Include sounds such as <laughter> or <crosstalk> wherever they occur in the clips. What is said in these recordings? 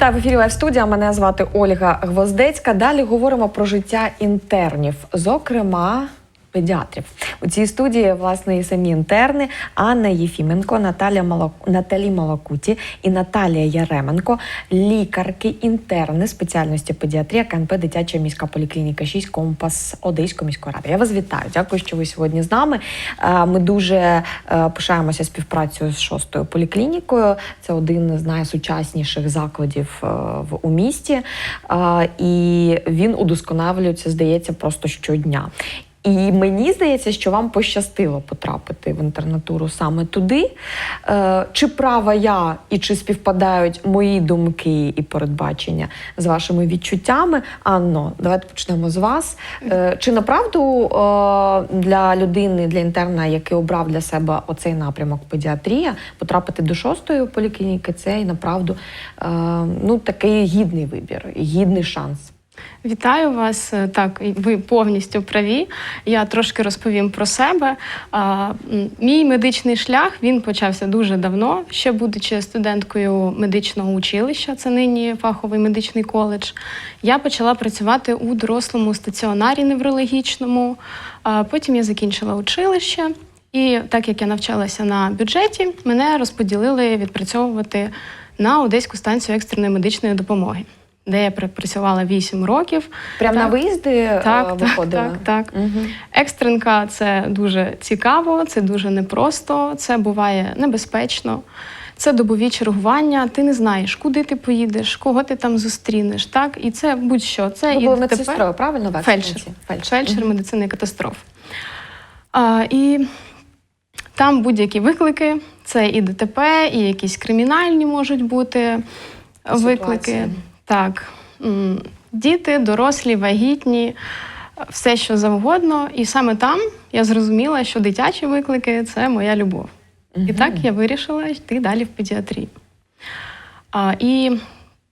Вітаю в ефірі Лайв студія. Мене звати Ольга Гвоздецька. Далі говоримо про життя інтернів, зокрема. Педіатрів у цій студії власне і самі інтерни Анна Єфіменко, Наталя Малак... Наталі Малакуті і Наталія Яременко, лікарки інтерни спеціальності педіатрія КНП Дитяча міська поліклініка 6 Компас Одеської міської ради. Я вас вітаю. Дякую, що ви сьогодні з нами. Е, Ми дуже е, пишаємося співпрацею з шостою поліклінікою. Це один з найсучасніших закладів е, в у місті, і він удосконалюється, здається, просто щодня. І мені здається, що вам пощастило потрапити в інтернатуру саме туди. Е, чи права я і чи співпадають мої думки і передбачення з вашими відчуттями? Анно, давайте почнемо з вас. Е, чи направду е, для людини, для інтерна, який обрав для себе оцей напрямок педіатрія, потрапити до шостої поліклініки, це і направду ну, такий гідний вибір, гідний шанс. Вітаю вас. Е, Так, ви повністю праві. Я трошки розповім про себе. Мій медичний шлях він почався дуже давно, ще будучи студенткою медичного училища, це нині фаховий медичний коледж. Я почала працювати у дорослому стаціонарі неврологічному. Потім я закінчила училище. І так як я навчалася на бюджеті, мене розподілили відпрацьовувати на Одеську станцію екстреної медичної допомоги, де я працювала 8 років. Прямо на виїзди е, Так, так, так, так. Угу. Екстренка це дуже цікаво, це дуже непросто, це буває небезпечно. Це добові чергування. Ти не знаєш, куди ти поїдеш, кого ти там зустрінеш. Так, і це будь-що. Це Ви були медсестрою, правильно? в Фельдшер. Фельдшер. Фельдшер медицини катастроф. А, і там будь-які виклики, це і ДТП, і якісь кримінальні можуть бути виклики. Так. Діти, дорослі, вагітні, все що завгодно. І саме там я зрозуміла, що дитячі виклики це моя любов. І так я вирішила йти далі в педіатрію. А, і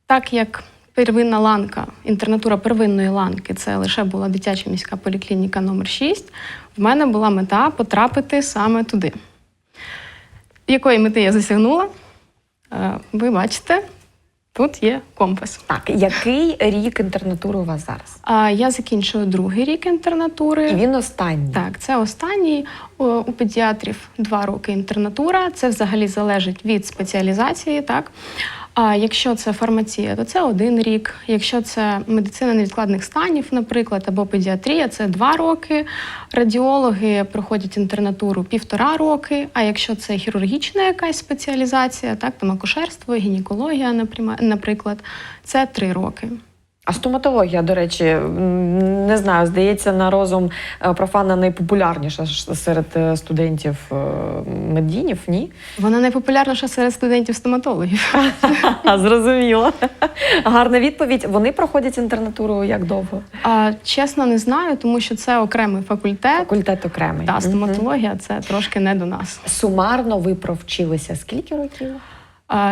так як первинна ланка, інтернатура первинної ланки це лише була дитяча міська поліклініка номер 6 в мене була мета потрапити саме туди. Якої мети я засягнула? Е, Ви бачите, тут є компас. Так, який рік інтернатури у вас зараз? А я закінчую другий рік інтернатури. І він останній. Так, це останній у педіатрів два роки інтернатура. Це взагалі залежить від спеціалізації. Так а якщо це фармація, то це один рік. Якщо це медицина невідкладних станів, наприклад, або педіатрія, це два роки. Радіологи проходять інтернатуру півтора роки. А якщо це хірургічна якась спеціалізація, так там акушерство, гінекологія, наприклад, це три роки. А стоматологія, до речі, не знаю, здається, на розум е, профана найпопулярніша серед е, студентів е, меддінів, ні? Вона найпопулярніша серед студентів стоматологів. <laughs> Зрозуміло. Гарна відповідь. Вони проходять інтернатуру як довго? А, чесно, не знаю, тому що це окремий факультет. Факультет окремий. Та стоматологія це трошки не до нас. Сумарно ви провчилися скільки років?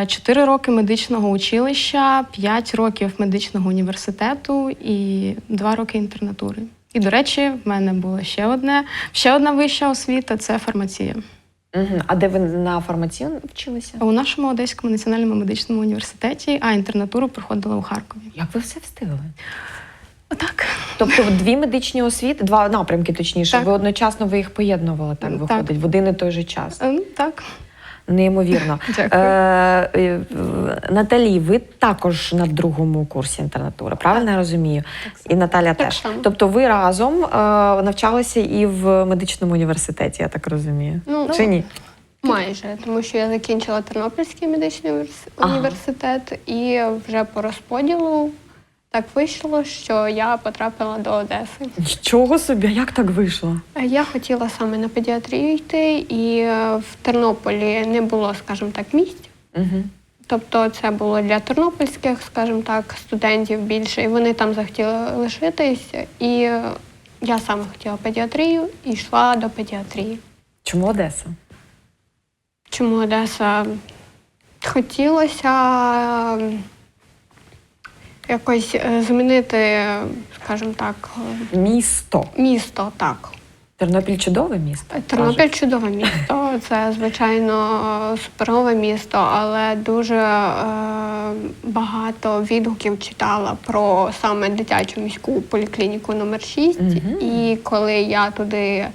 Чотири роки медичного училища, п'ять років медичного університету і два роки інтернатури. І, до речі, в мене було ще одне, ще одна вища освіта це фармація. Угу. А де ви на фармацію вчилися? У нашому Одеському національному медичному університеті, а інтернатуру проходила у Харкові. Як ви все встигли? Отак. Тобто дві медичні освіти, два напрямки, точніше, Так. ви одночасно ви їх поєднували, так Так. виходить, в один і той же час. Ем, Так. Неймовірно. <laughs> Дякую. Е, Наталі, ви також на другому курсі інтернатури, правильно я розумію? І Наталя Так теж. само. Тобто ви разом е, навчалися і в медичному університеті, я так розумію. Ну, Чи ні? Майже, тому що я закінчила Тернопільський медичний універс- Ага. університет, і вже по розподілу так вийшло, що я потрапила до Одеси. Нічого собі, як так вийшло? Я хотіла саме на педіатрію йти, і е, в Тернополі не було, скажімо так, місць. Угу. Тобто це було для тернопільських, скажімо так, студентів більше, і вони там захотіли лишитись. І е, я саме хотіла педіатрію і йшла до педіатрії. Чому Одеса? Чому Одеса? Хотілося е, якось е, змінити, скажімо так, е, Місто. місто так. Тернопіль чудове місто. Тернопіль чудове місто, це звичайно суперове місто, але дуже е, багато відгуків читала про саме дитячу міську поліклініку номер 6 І коли я туди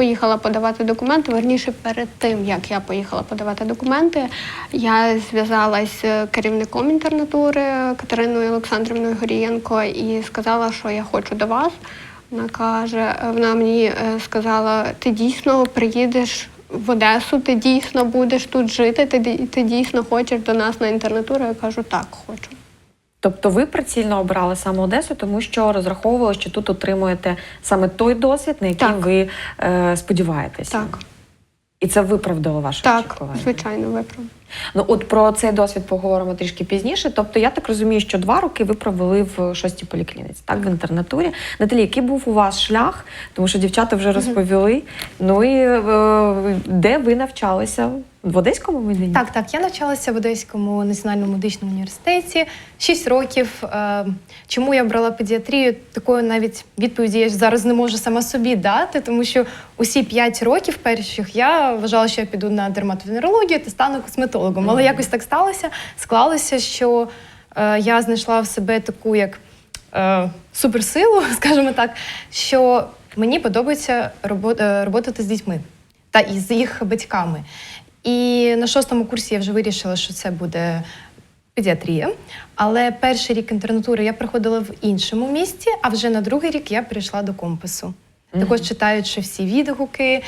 поїхала подавати документи, верніше перед тим, як я поїхала подавати документи, я зв'язалась з керівником інтернатури Катериною Олександрівною Горієнко і сказала, що я хочу до вас. Вона каже, вона мені е, сказала: ти дійсно приїдеш в Одесу, ти дійсно будеш тут жити, ти, ти дійсно хочеш до нас на інтернатуру. Я кажу, так, хочу. Тобто ви прицільно обрали саме Одесу, тому що розраховували, що тут отримуєте саме той досвід, на який Так. ви е, сподіваєтеся. Так, І це виправдало ваше так, очікування. звичайно, виправ. Ну от про цей досвід поговоримо трішки пізніше. Тобто, я так розумію, що два роки ви провели в шостій поліклініці, так в інтернатурі. Наталі, який був у вас шлях? Тому що дівчата вже розповіли. Ну і е, де ви навчалися? В Одеському виданні? Так, так. Я навчалася в Одеському національному медичному університеті 6 років. Е, Чому я обрала педіатрію? Такої навіть відповіді я зараз не можу сама собі дати, тому що усі 5 років перших я вважала, що я піду на дерматовенерологію та стану косметологом. Але якось так сталося, склалося, що е, я знайшла в себе таку як е, суперсилу, <laughs> скажімо так, що мені подобається робо- е, роботати з дітьми та і з їх батьками. І на шостому курсі я вже вирішила, що це буде педіатрія. Але перший рік інтернатури я проходила в іншому місті, а вже на другий рік я прийшла до компасу. Також читаючи всі відгуки е,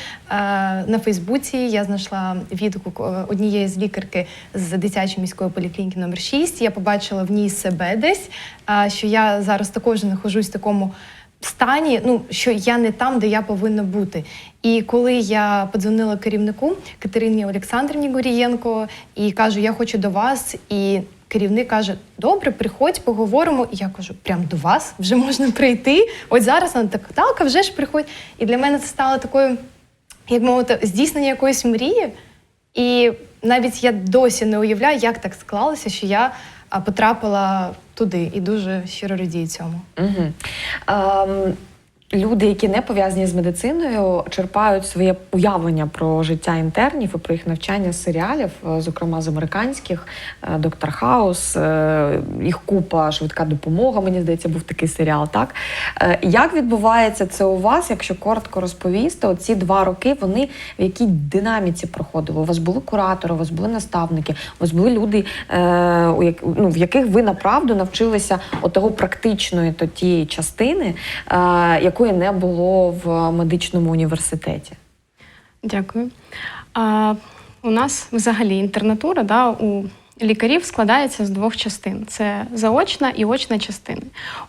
на Фейсбуці, я знайшла відгук е, однієї з лікарки з дитячої міської поліклініки номер 6 Я побачила в ній себе десь, е, що я зараз також знаходжусь в такому стані, ну що я не там, де я повинна бути. І коли я подзвонила керівнику Катерині Олександрівні Горієнко і кажу, я хочу до вас, і керівник каже: Добре, приходь, поговоримо. І я кажу, прям до вас вже можна прийти. Ось зараз вона так, так, а вже ж приходь. І для мене це стало такою, як мовити, здійснення якоїсь мрії. І навіть я досі не уявляю, як так склалося, що я потрапила туди і дуже щиро радію цьому. Угу. Ем, люди, які не пов'язані з медициною, черпають своє уявлення про життя інтернів і про їх навчання з серіалів, е, зокрема з американських е, Доктор Хаус, е, їх купа, швидка допомога. Мені здається, був такий серіал. Так як відбувається це у вас, якщо коротко розповісти? Оці два роки вони в якій динаміці проходили? У вас були куратори, у вас були наставники, у вас були люди, ну, в яких ви направду навчилися отого практичної то тієї частини, е, якої не було в медичному університеті. Дякую. А, у нас взагалі інтернатура да, у лікарів складається з двох частин: це заочна і очна частини.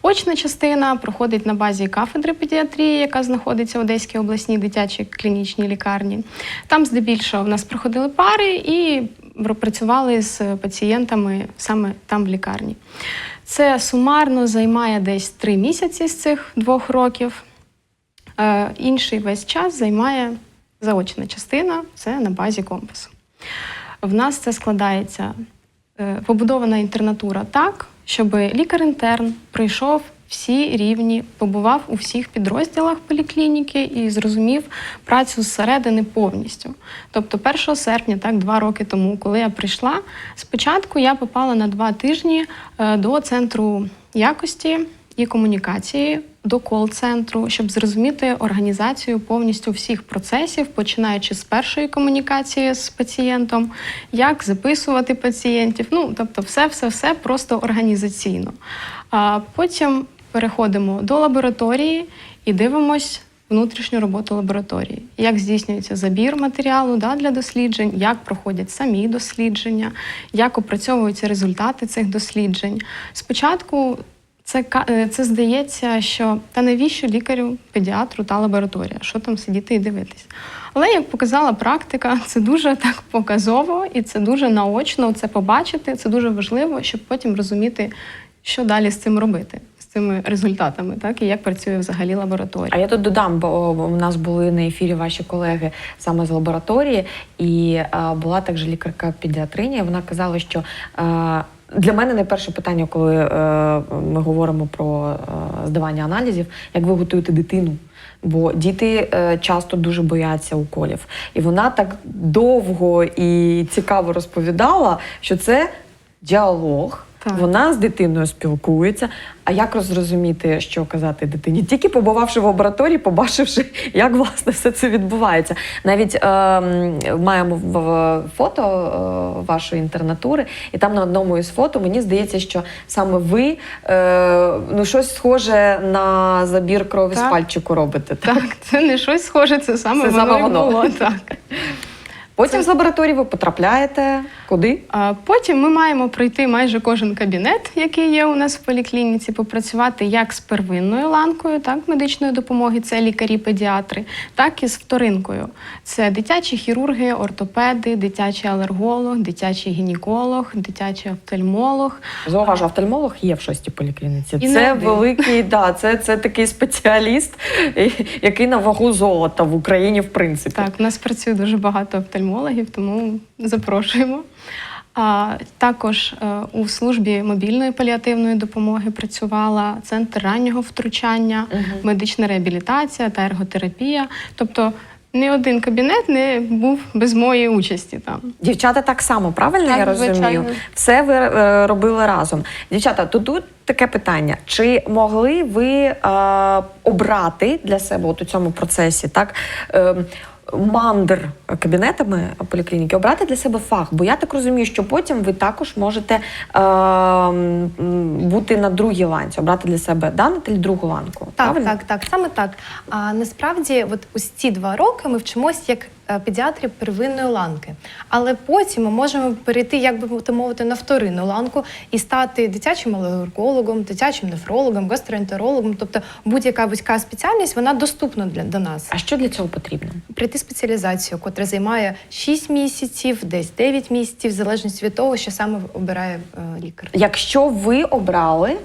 Очна частина проходить на базі кафедри педіатрії, яка знаходиться в Одеській обласній дитячій клінічній лікарні. Там здебільшого в нас проходили пари і працювали з пацієнтами саме там в лікарні. Це сумарно займає десь три місяці з цих двох років. Е, інший весь час займає заочна частина, це на базі компасу. В нас це складається е, побудована інтернатура так, щоб лікар-інтерн пройшов всі рівні, побував у всіх підрозділах поліклініки і зрозумів працю зсередини повністю. Тобто, 1 серпня, так, два роки тому, коли я прийшла, спочатку я попала на два тижні е, до центру якості і комунікації до кол-центру, щоб зрозуміти організацію повністю всіх процесів, починаючи з першої комунікації з пацієнтом, як записувати пацієнтів. Ну тобто, все, все, все просто організаційно. А потім переходимо до лабораторії і дивимось. Внутрішню роботу лабораторії, як здійснюється забір матеріалу да, для досліджень, як проходять самі дослідження, як опрацьовуються результати цих досліджень. Спочатку це, е, це здається, що та навіщо лікарю, педіатру та лабораторія, що там сидіти і дивитись. Але як показала практика, це дуже так показово і це дуже наочно це побачити. Це дуже важливо, щоб потім розуміти, що далі з цим робити, цими результатами, так і як працює взагалі лабораторія. А я тут додам, бо у нас були на ефірі ваші колеги саме з лабораторії, і е, була також лікарка педіатрині. Вона казала, що Для мене найперше питання, коли е, ми говоримо про е, здавання аналізів, як ви готуєте дитину? Бо діти е, часто дуже бояться уколів. І вона так довго і цікаво розповідала, що це діалог. Так. Вона з дитиною спілкується. А як зрозуміти, що казати дитині? Тільки побувавши в лабораторії, побачивши, <laughs> як власне все це відбувається. Навіть е, маємо фото е, вашої інтернатури, і там на одному із фото мені здається, що саме ви е, ну щось схоже на забір крові з пальчику робите. Так? Так, це не щось схоже, це саме Це воно саме воно. було. <laughs> Так. Потім з лабораторії ви потрапляєте куди? А Потім ми маємо пройти майже кожен кабінет, який є у нас в поліклініці, попрацювати як з первинною ланкою, так медичної допомоги, це лікарі-педіатри, так і з вторинкою. Це дитячі хірурги, ортопеди, дитячий алерголог, дитячий гінеколог, дитячий офтальмолог. Зауважу, офтальмолог є в шостій поліклініці. І це великий, да, це, це такий спеціаліст, який на вагу золота в Україні, в принципі. Так, у нас працює дуже багато офтальмологів, тому запрошуємо. А також е, у службі мобільної паліативної допомоги працювала центр раннього втручання, Мгм. медична реабілітація та ерготерапія. Тобто ні один кабінет не був без моєї участі там. Дівчата так само, правильно Так, я розумію? звичайно. Все ви е, робили разом. Дівчата, то тут таке питання: чи могли ви е, обрати для себе от у цьому процесі так? Е, Мандр кабінетами поліклініки обрати для себе фах, бо я так розумію, що потім ви також можете е, бути на другій ланці, обрати для себе дану та другу ланку. Так, правильно? так, так, саме так. А насправді, от ось ці два роки ми вчимось як е, педіатри первинної ланки. Але потім ми можемо перейти, як би мовити, на вторинну ланку і стати дитячим алергологом, дитячим нефрологом, гастроентерологом. Тобто будь-яка вузька спеціальність вона доступна для до нас. А що для цього потрібно? Пройти спеціалізацію, котра займає 6 місяців, десь 9 місяців, в залежності від того, що саме обирає е, лікар. Якщо ви обрали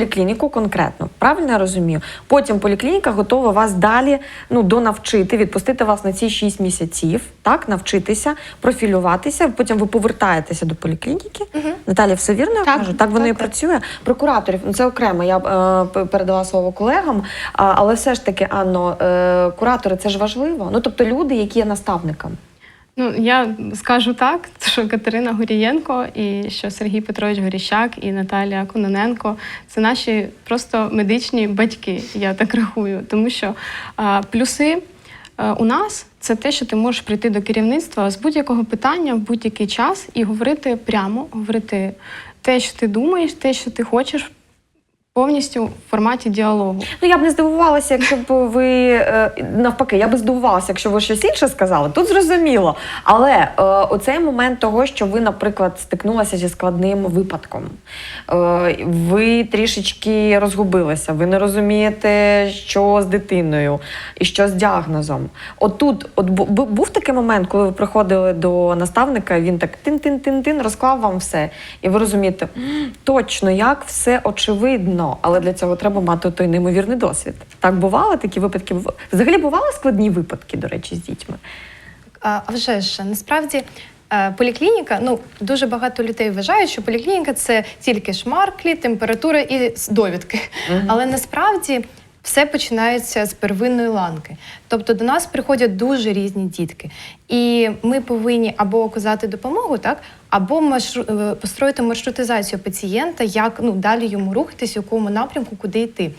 поліклініку конкретно, правильно я розумію? Потім поліклініка готова вас далі ну, донавчити, відпустити вас на ці 6 місяців, так, навчитися, профілюватися. Потім ви повертаєтеся до поліклініки. Наталя, все вірно я Так, кажу? Так воно так, і так. працює. Прокураторів, ну це окремо. Я е, передала слово колегам. А, але все ж таки, Анно, е, куратори це ж важливо. Ну тобто люди, які є наставниками. Ну, я скажу так, що Катерина Горієнко і що Сергій Петрович Горіщак і Наталія Кононенко це наші просто медичні батьки, я так рахую. Тому що а, плюси а, у нас це те, що ти можеш прийти до керівництва з будь-якого питання в будь-який час і говорити прямо, говорити те, що ти думаєш, те, що ти хочеш. Повністю в форматі діалогу. Ну я б не здивувалася, якщо б ви е, навпаки, я б здивувалася, якщо ви щось інше сказали. Тут зрозуміло. Але е, оцей момент того, що ви, наприклад, стикнулися зі складним випадком, е, ви трішечки розгубилися, ви не розумієте, що з дитиною і що з діагнозом. Отут, от бу- бу- був такий момент, коли ви приходили до наставника, він так тин-тин-тин-тин розклав вам все. І ви розумієте, точно як все очевидно, але для цього треба мати той неймовірний досвід. Так бували такі випадки? Взагалі бували складні випадки, до речі, з дітьми. А вже ж насправді. е, Поліклініка, ну дуже багато людей вважають, що поліклініка це тільки шмарклі, температура і довідки. Але насправді все починається з первинної ланки. Тобто до нас приходять дуже різні дітки, і ми повинні або оказати допомогу, так, або маршру... е, построїти маршрутизацію пацієнта, як ну далі йому рухатись, у якому напрямку, куди йти.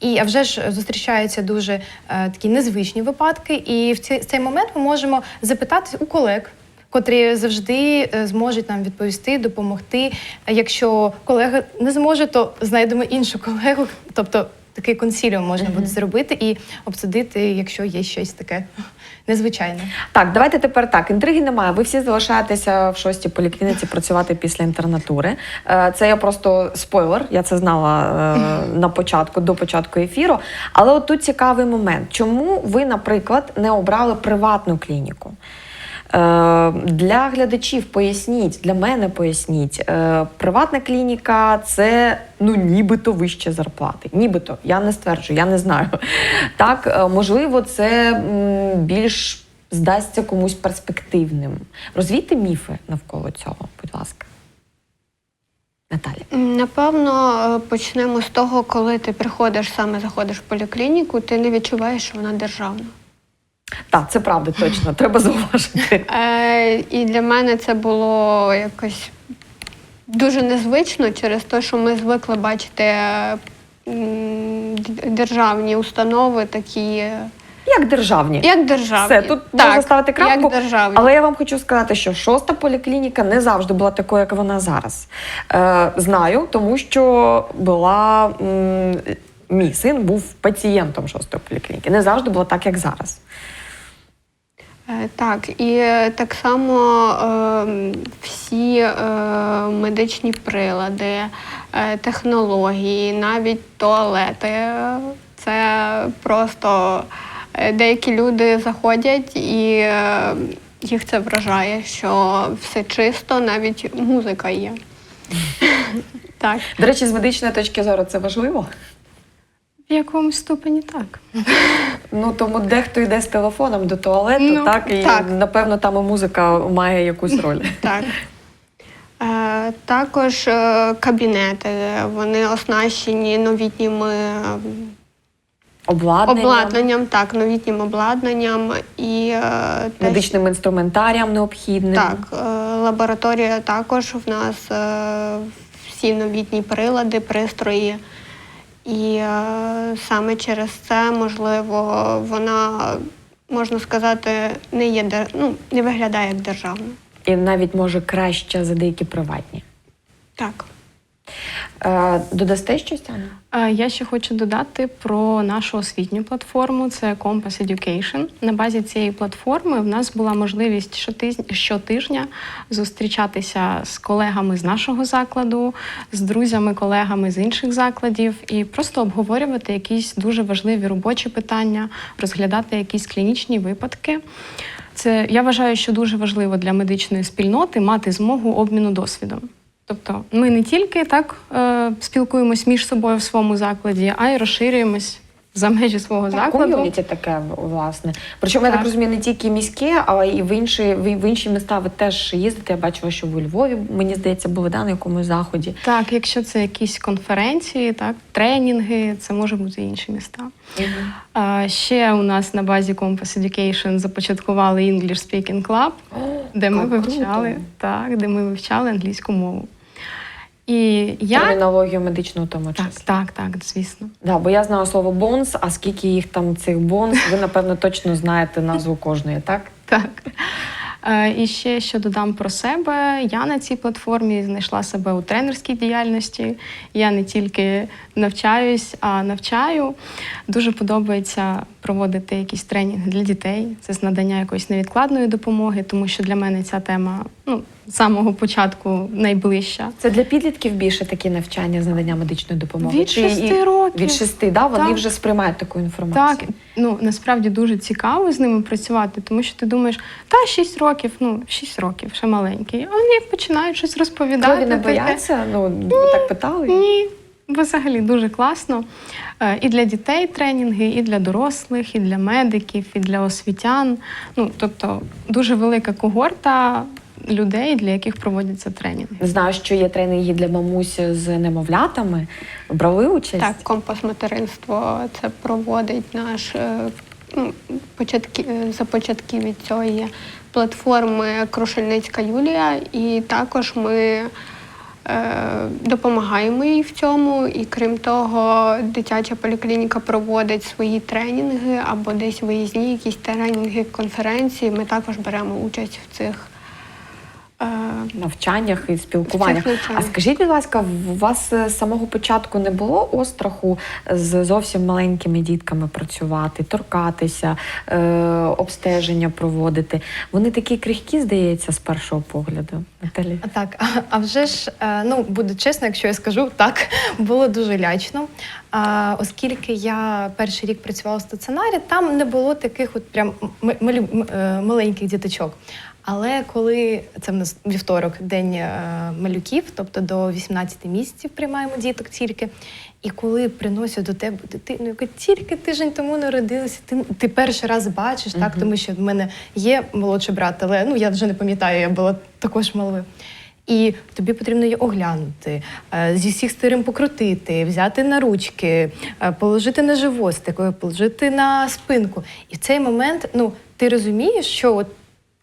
І а вже ж зустрічаються дуже е, такі незвичні випадки. І в цей, в цей момент ми можемо запитати у колег. Котрі завжди е, зможуть нам відповісти, допомогти. Якщо колега не зможе, то знайдемо іншу колегу. Тобто такий консіліум можна буде зробити і обсудити, якщо є щось таке <laughs> незвичайне. Так, давайте тепер так. Інтриги немає. Ви всі залишаєтеся в шостій поліклініці працювати після інтернатури. Е, Це я просто спойлер. Я це знала е, на початку, до початку ефіру. Але от тут цікавий момент. Чому ви, наприклад, не обрали приватну клініку? Е, Для глядачів поясніть, для мене поясніть. Е, Приватна клініка це ну нібито вище зарплати. Нібито, я не стверджую, я не знаю. Так, е, можливо, це більш здасться комусь перспективним. Розвійте міфи навколо цього, будь ласка. Наталі? Напевно, почнемо з того, коли ти приходиш саме заходиш в поліклініку, ти не відчуваєш, що вона державна. Так, це правда, точно. Треба зауважити. <laughs> Е, і для мене це було якось дуже незвично через те, що ми звикли бачити державні установи такі, е, Як державні. як державні. Все, тут можна ставити крапку, Як державні. Але я вам хочу сказати, що шоста поліклініка не завжди була такою, як вона зараз. Е, знаю, тому що була м, мій син був пацієнтом шостої поліклініки. Не завжди було так, як зараз. Е, Так, і е, так само е, всі е, медичні прилади, е, технології, навіть туалети. е, Це просто деякі люди заходять і їх це вражає, що все чисто, навіть музика є. <laughs> Так. До речі, з медичної точки зору це важливо. В якомусь ступені так. Ну тому дехто йде з телефоном до туалету, Ну, так і так. напевно там і музика має якусь роль. <laughs> Так. Е, також е, кабінети, вони оснащені новітніми е, Обладнання, обладнанням, так, новітнім обладнанням і е, те, медичним інструментарієм необхідним. Так, е, лабораторія також в нас е, всі новітні прилади, пристрої. І е, саме через це, можливо, вона, можна сказати, не є дер- ну, не виглядає як державна. І навіть може краще за деякі приватні. Так. Е, додасте щось, Анна? Е, Я ще хочу додати про нашу освітню платформу. Це Compass Education. На базі цієї платформи в нас була можливість щотижня зустрічатися з колегами з нашого закладу, з друзями, колегами з інших закладів і просто обговорювати якісь дуже важливі робочі питання, розглядати якісь клінічні випадки. Це я вважаю, що дуже важливо для медичної спільноти мати змогу обміну досвідом. Тобто ми не тільки так е, спілкуємось між собою в своєму закладі, а й розширюємось за межі свого закладу. Ком'юніті таке, власне. Причому, я так Так. розумію, не тільки міське, але і в інші, в в інші міста ви теж їздите. Я бачила, що ви у Львові, мені здається, були да, на якомусь заході. Так, якщо це якісь конференції, так, тренінги, це може бути інші міста. А, ще у нас на базі Compass Education започаткували English Speaking Club, де ми вивчали, круто. так, де ми вивчали англійську мову. І я Термінологію медичну в тому так, числі. так, так, звісно. Да, бо я знаю слово бонс, а скільки їх там цих бонс, ви напевно точно знаєте назву кожної, так? <laughs> Так. Е, І ще що додам про себе. Я на цій платформі знайшла себе у тренерській діяльності. Я не тільки навчаюсь, а навчаю. Дуже подобається проводити якісь тренінги для дітей. Це з надання якоїсь невідкладної допомоги, тому що для мене ця тема ну, з самого початку найближча. Це для підлітків більше такі навчання з надання медичної допомоги. Від шести років. Від шести, да? Вони Так. вже сприймають таку інформацію. Так, ну насправді дуже цікаво з ними працювати, тому що ти думаєш, та 6 років, ну 6 років, ще маленький. А вони як починають щось розповідати. Крові не бояться? Ну, так питали? Ні, взагалі дуже класно. Е, І для дітей тренінги, і для дорослих, і для медиків, і для освітян. Ну тобто дуже велика когорта людей, для яких проводяться тренінги. Знаю, що є тренінги для мамусь з немовлятами. Брали участь? Так, компас материнство це проводить наш е, ну, початки, е, започатки від цієї платформи Крушельницька Юлія, і також ми допомагаємо їй в цьому. І крім того, дитяча поліклініка проводить свої тренінги або десь виїзні якісь тренінги, конференції. Ми також беремо участь в цих. Е, навчаннях і спілкуваннях. А скажіть, будь ласка, у вас е, з самого початку не було остраху з зовсім маленькими дітками працювати, торкатися, е, обстеження проводити? Вони такі крихкі, здається, з першого погляду. Наталі? Так, а, вже ж, е, ну буду чесно, якщо я скажу, так <laughs> було дуже лячно. А, оскільки я перший рік працювала в стаціонарі, там не було таких от прям е, маленьких діточок. Але коли це в нас вівторок, день е, малюків, тобто до 18 місяців приймаємо діток тільки. І коли приносять до тебе дитину, яка тільки тиждень тому народилася, ти, ти перший раз бачиш, так, тому що в мене є молодший брат, але ну я вже не пам'ятаю, я була також малою. і тобі потрібно її оглянути, е, зі всіх сторін покрутити, взяти на ручки, е, положити на живостик, е, положити на спинку. І в цей момент ну, ти розумієш, що от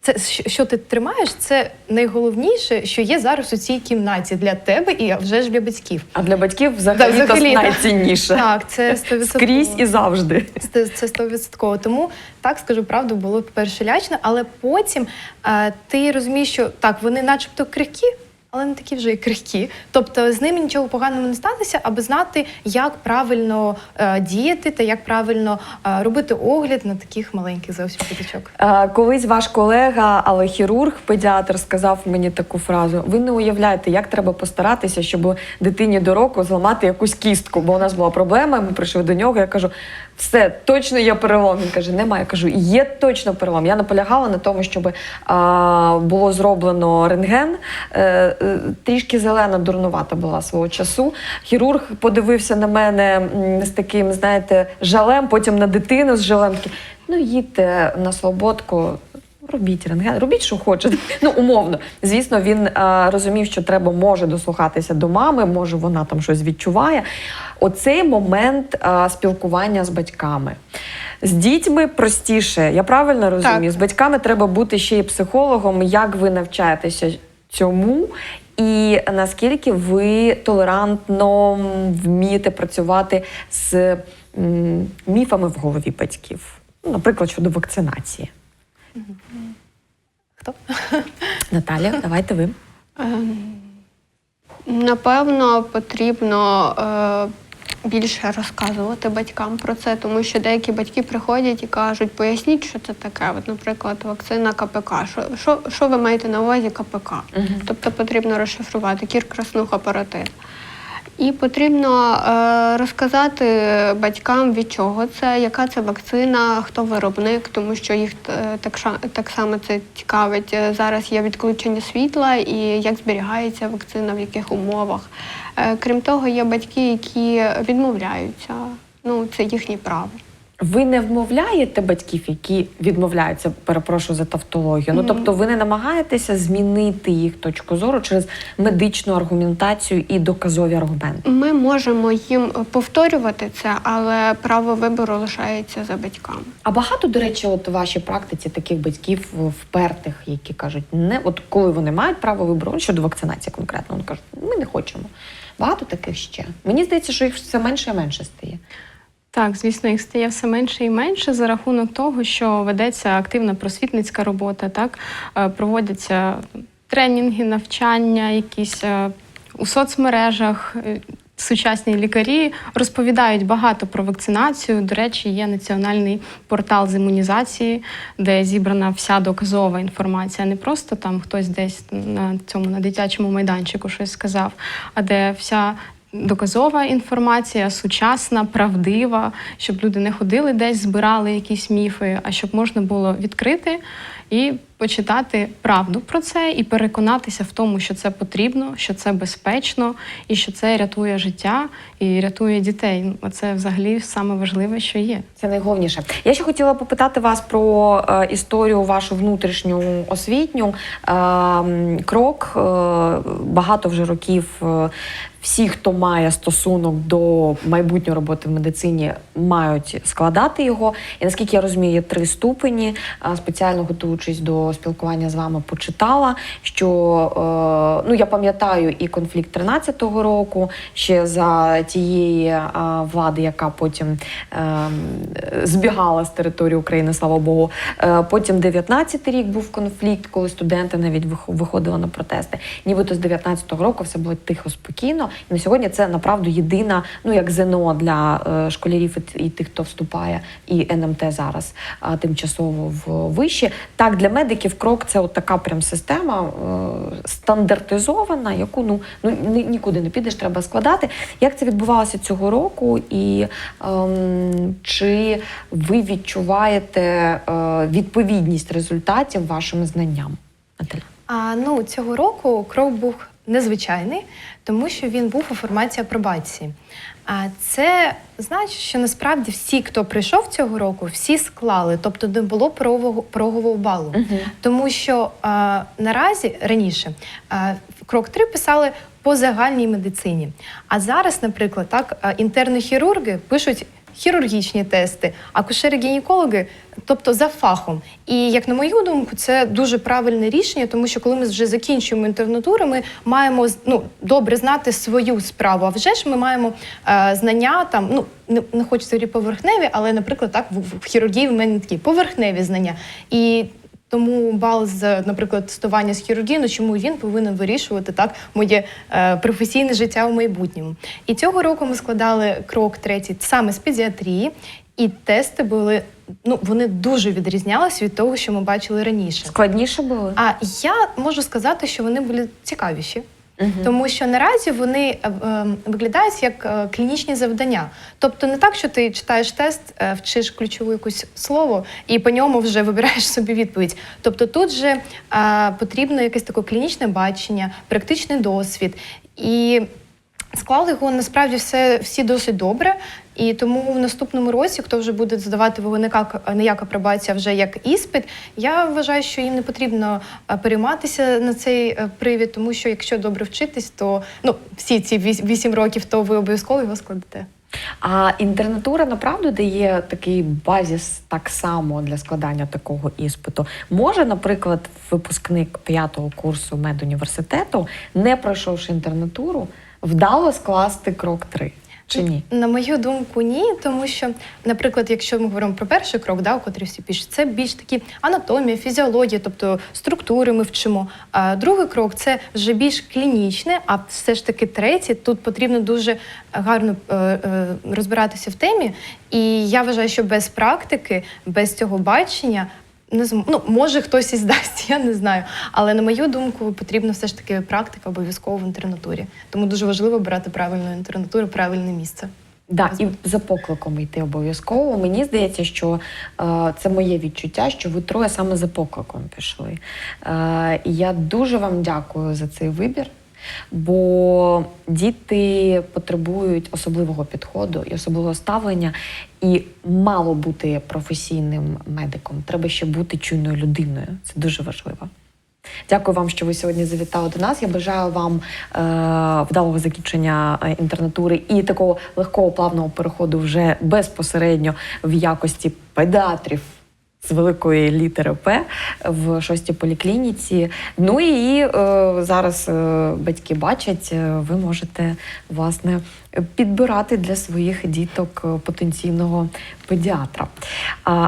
це що- ти тримаєш, це найголовніше, що є зараз у цій кімнаті для тебе і вже ж для батьків. А для батьків взагалі, да, взагалі, то найцінніше. Так, це 100%. Скрізь і завжди. Це, це стовідсотково. Тому так скажу правду, було перше лячно, але потім е, ти розумієш, що так, вони начебто крихкі, але не такі вже і крихкі. Тобто з ними нічого поганого не станеться, аби знати, як правильно е, діяти та як правильно е, робити огляд на таких маленьких зовсім діточок. Е, Колись ваш колега, але хірург, педіатр, сказав мені таку фразу: ви не уявляєте, як треба постаратися, щоб дитині до року зламати якусь кістку. Бо у нас була проблема. Ми прийшли до нього. Я кажу: все, точно є перелом. Він каже, немає. Я кажу, є точно перелом. Я наполягала на тому, щоб а, було зроблено рентген. Е, е, трішки зелена, дурнувата була свого часу. Хірург подивився на мене з таким, знаєте, жалем, потім на дитину з жалем. Ну, їдьте на слободку, робіть рентген, робіть, що хочете. <laughs> Ну, умовно. Звісно, він е, розумів, що треба може дослухатися до мами, може вона там щось відчуває. Оцей момент е, спілкування з батьками. З дітьми простіше, я правильно розумію? З батьками треба бути ще й психологом. Як ви навчаєтеся цьому? І наскільки ви толерантно вмієте працювати з м, міфами в голові батьків? Ну, Наприклад, щодо вакцинації. Хто? <laughs> Наталя, давайте ви. Ем, Напевно, потрібно е, більше розказувати батькам про це, тому що деякі батьки приходять і кажуть, поясніть, що це таке. От, наприклад, вакцина КПК. Що, що, що ви маєте на увазі КПК? Тобто потрібно розшифрувати кір краснуха паротит. І потрібно е, розказати батькам, від чого це, яка це вакцина, хто виробник, тому що їх е, так, так само це цікавить. Е, Зараз є відключення світла і як зберігається вакцина, в яких умовах. Крім того, є батьки, які відмовляються. Ну, це їхнє право. Ви не вмовляєте батьків, які відмовляються, перепрошую за тавтологію. Ну тобто, ви не намагаєтеся змінити їх точку зору через медичну аргументацію і доказові аргументи. Ми можемо їм повторювати це, але право вибору лишається за батьками. А багато, до речі, от у вашій практиці таких батьків впертих, які кажуть, не от коли вони мають право вибору щодо вакцинації конкретно, вони кажуть, ми не хочемо. Багато таких ще. Мені здається, що їх все менше і менше стає. Так, звісно, їх стає все менше і менше за рахунок того, що ведеться активна просвітницька робота, так Е, проводяться тренінги, навчання, якісь е, у соцмережах. е, Сучасні лікарі розповідають багато про вакцинацію. До речі, є національний портал з імунізації, де зібрана вся доказова інформація. Не просто там хтось десь на цьому на дитячому майданчику щось сказав, а де вся доказова інформація, сучасна, правдива, щоб люди не ходили десь, збирали якісь міфи, а щоб можна було відкрити і почитати правду про це, і переконатися в тому, що це потрібно, що це безпечно, і що це рятує життя і рятує дітей. Ну, це взагалі саме важливе, що є. Це найголовніше. Я ще хотіла попитати вас про е, історію вашу внутрішню освітню. Е, крок е, багато вже років. е, всі, хто має стосунок до майбутньої роботи в медицині, мають складати його. І наскільки я розумію, є три ступені. Спеціально готуючись до спілкування з вами, почитала, що е, ну я пам'ятаю і конфлікт 13-го року ще за тієї влади, яка потім е, збігала з території України, слава Богу. Е, потім 19-й рік був конфлікт, коли студенти навіть виходили на протести. Нібито з 19-го року все було тихо, спокійно. І на сьогодні це направду єдина, ну як ЗНО для е, школярів і, і тих, хто вступає, і НМТ зараз тимчасово в виші. Так, для медиків крок це от така прям система е, стандартизована, яку ну, ну ні- нікуди не підеш, треба складати. Як це відбувалося цього року, і е, чи ви відчуваєте е, відповідність результатів вашим знанням? Наталя? А ну цього року крок був незвичайний, тому що він був у форматі апробації. А це значить, що насправді всі, хто прийшов цього року, всі склали, тобто не було порогового, порогового балу. Тому що а, наразі раніше а, крок 3 писали по загальній медицині. А зараз, наприклад, так, інтерні хірурги пишуть хірургічні тести, акушери-гінекологи, тобто за фахом. І як на мою думку, це дуже правильне рішення, тому що коли ми вже закінчуємо інтернатуру, ми маємо ну, добре знати свою справу. А вже ж ми маємо е, знання там, ну не, не хочеться поверхневі, але, наприклад, так в, в хірургії в мене такі поверхневі знання. І тому бал з, наприклад, тестування з хірургії, ну чому він повинен вирішувати так моє е, професійне життя в майбутньому. І цього року ми складали крок третій саме з педіатрії, і тести були ну вони дуже відрізнялися від того, що ми бачили раніше. Складніше було? А я можу сказати, що вони були цікавіші. Тому що наразі вони е, е, виглядають як е, клінічні завдання. Тобто не так, що ти читаєш тест, е, вчиш ключову якусь слово і по ньому вже вибираєш <laughs> собі відповідь. Тобто тут же е, потрібно якесь таке клінічне бачення, практичний досвід. І склали його насправді все всі досить добре. І тому в наступному році, хто вже буде здавати його не як, вже як іспит, я вважаю, що їм не потрібно е, перейматися на цей е, привід, тому що якщо добре вчитись, то ну всі ці віс- вісім років, то ви обов'язково його складете. А інтернатура направду дає такий базіс так само для складання такого іспиту. Може, наприклад, випускник п'ятого курсу медуніверситету, не пройшовши інтернатуру, вдало скласти крок 3? Чи ні? На мою думку, ні, тому що, наприклад, якщо ми говоримо про перший крок, да, у котрий всі пишуть, це більш такі анатомія, фізіологія, тобто структури ми вчимо. А другий крок це вже більш клінічне, а все ж таки третій. Тут потрібно дуже гарно е, е, розбиратися в темі. І я вважаю, що без практики, без цього бачення. Не зм... ну, може хтось і здасть, <laughs> я не знаю. Але на мою думку, потрібна все ж таки практика обов'язково в інтернатурі. Тому дуже важливо обирати правильну інтернатуру, правильне місце. Да, і за покликом йти обов'язково. Мені здається, що е, це моє відчуття, що ви троє саме за покликом пішли. Е, і я дуже вам дякую за цей вибір, бо діти потребують особливого підходу і особливого ставлення. І мало бути професійним медиком, треба ще бути чуйною людиною. Це дуже важливо. Дякую вам, що ви сьогодні завітали до нас. Я бажаю вам е, вдалого закінчення е, інтернатури і такого легкого плавного переходу вже безпосередньо в якості педіатрів з великої літери П в шостій поліклініці. Ну і е, зараз е, батьки бачать, е, ви можете власне підбирати для своїх діток е, потенційного педіатра.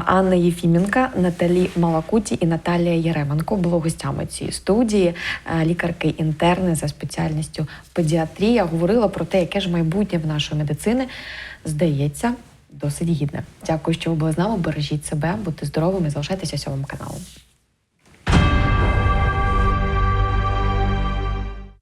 Анна Єфіменка, Наталі Малакуті і Наталія Єременко були гостями цієї студії, е, лікарки-інтерни за спеціальністю педіатрія. Говорила про те, яке ж майбутнє в нашої медицини здається досить гідне. Дякую, що ви були з нами. Бережіть себе, будьте здоровими, залишайтеся сьомим каналом.